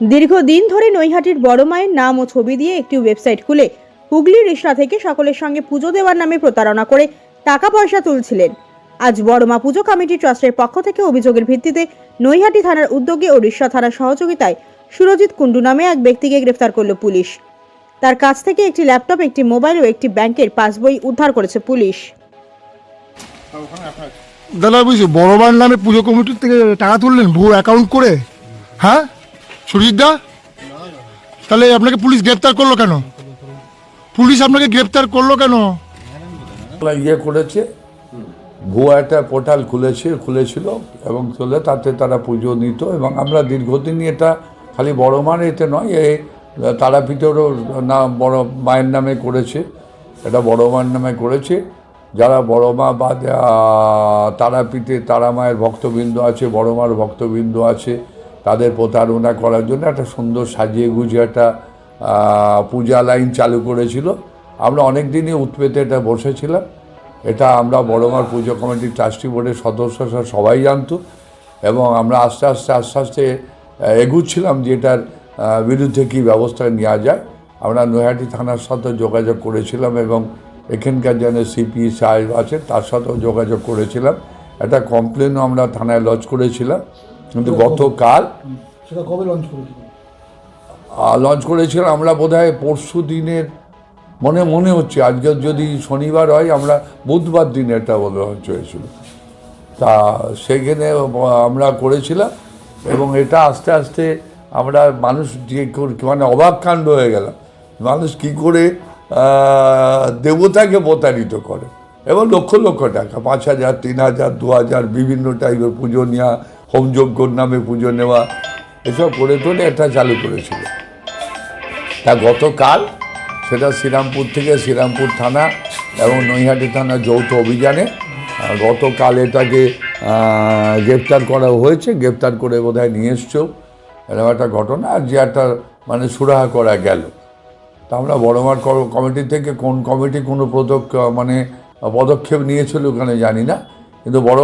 দীর্ঘদিন ধরে নৈহাটির বড় মায়ের নাম ও ছবি দিয়ে একটি ওয়েবসাইট খুলে হুগলি রিসরা থেকে সকলের সঙ্গে পুজো দেওয়ার নামে প্রতারণা করে টাকা পয়সা তুলছিলেন। আজ বড়মা পুজো কমিটি ট্রাস্টের পক্ষ থেকে অভিযোগের ভিত্তিতে নৈহাটি থানার উদ্যোগে ও রিসরা থানার সহযোগিতায় সুরজিৎ কুণ্ডু নামে এক ব্যক্তিকে গ্রেফতার করল পুলিশ। তার কাছ থেকে একটি ল্যাপটপ, একটি মোবাইল ও একটি ব্যাংকের পাসবই উদ্ধার করেছে পুলিশ। দাদা বুঝছি বড়বার নামে পুজো কমিটির থেকে টাকা তুললেন, ভুয়ো অ্যাকাউন্ট করে? হ্যাঁ? সুরজিৎদা তাহলে আপনাকে পুলিশ গ্রেপ্তার করল কেন? পুলিশ আপনাকে গ্রেপ্তার করল কেন? ইয়ে করেছে, ভুয়া একটা পোর্টাল খুলেছে, খুলেছিল এবং চলে তাতে তারা পুজো নিত এবং আমরা দীর্ঘদিনই এটা খালি বড় মান এতে নয়, এ, তারাপীঠেরও নাম বড় মায়ের নামে করেছে, এটা বড় মায়ের নামে করেছে। যারা বড় মা বা তারাপীঠে তারা মায়ের ভক্তবৃন্দ আছে, বড় মার ভক্তবৃন্দ আছে তাদের প্রতারণা করার জন্য একটা সুন্দর সাজিয়ে গুজিয়ে একটা পূজা লাইন চালু করেছিল। আমরা অনেক দিনই উৎপেতে এটা বসেছিলাম। এটা আমরা বড়মার পুজো কমিটির ট্রাস্টি বোর্ডের সদস্য সবাই জানতো এবং আমরা আস্তে আস্তে আস্তে আস্তে এগুচ্ছিলাম যে এটার বিরুদ্ধে কী ব্যবস্থা নেওয়া যায়। আমরা নৈহাটি থানার সাথে যোগাযোগ করেছিলাম এবং এখানকার যেন সিপি সাহেব আছে তার সাথেও যোগাযোগ করেছিলাম। একটা কমপ্লেনও আমরা থানায় লজ করেছিলাম। কিন্তু গতকাল সেটা কবে লঞ্চ করেছিল? লঞ্চ করেছিলাম আমরা বোধহয় পরশু দিনের মনে মনে হচ্ছে আজকে যদি শনিবার হয় আমরা বুধবার দিনে এটা লঞ্চ হয়েছিল। তা সেখানে আমরা করেছিলাম এবং এটা আস্তে আস্তে আমরা মানুষ যে মানে অবাক কাণ্ড হয়ে গেলাম। মানুষ কি করে দেবতাকে প্রতারিত করে। এবং লক্ষ লক্ষ টাকা পাঁচ হাজার তিন হাজার দু হাজার বিভিন্ন টাইপের পুজো নেওয়া হোমযজ্ঞর নামে পুজো নেওয়া, এসব করে তোলে এটা চালু করেছিল। তা গতকাল সেটা শ্রীরামপুর থেকে শ্রীরামপুর থানা এবং নৈহাটি থানা যৌথ অভিযানে গতকাল এটাকে গ্রেপ্তার করা হয়েছে। গ্রেপ্তার করে বোধহয় নিয়ে এসছো। এরকম একটা ঘটনা আর যে একটা মানে সুরাহা করা গেল। তা আমরা বড়মার কমিটি থেকে কোন কমিটি কোনো পদক মানে পদক্ষেপ নিয়েছিল ওখানে জানি না, কিন্তু বড়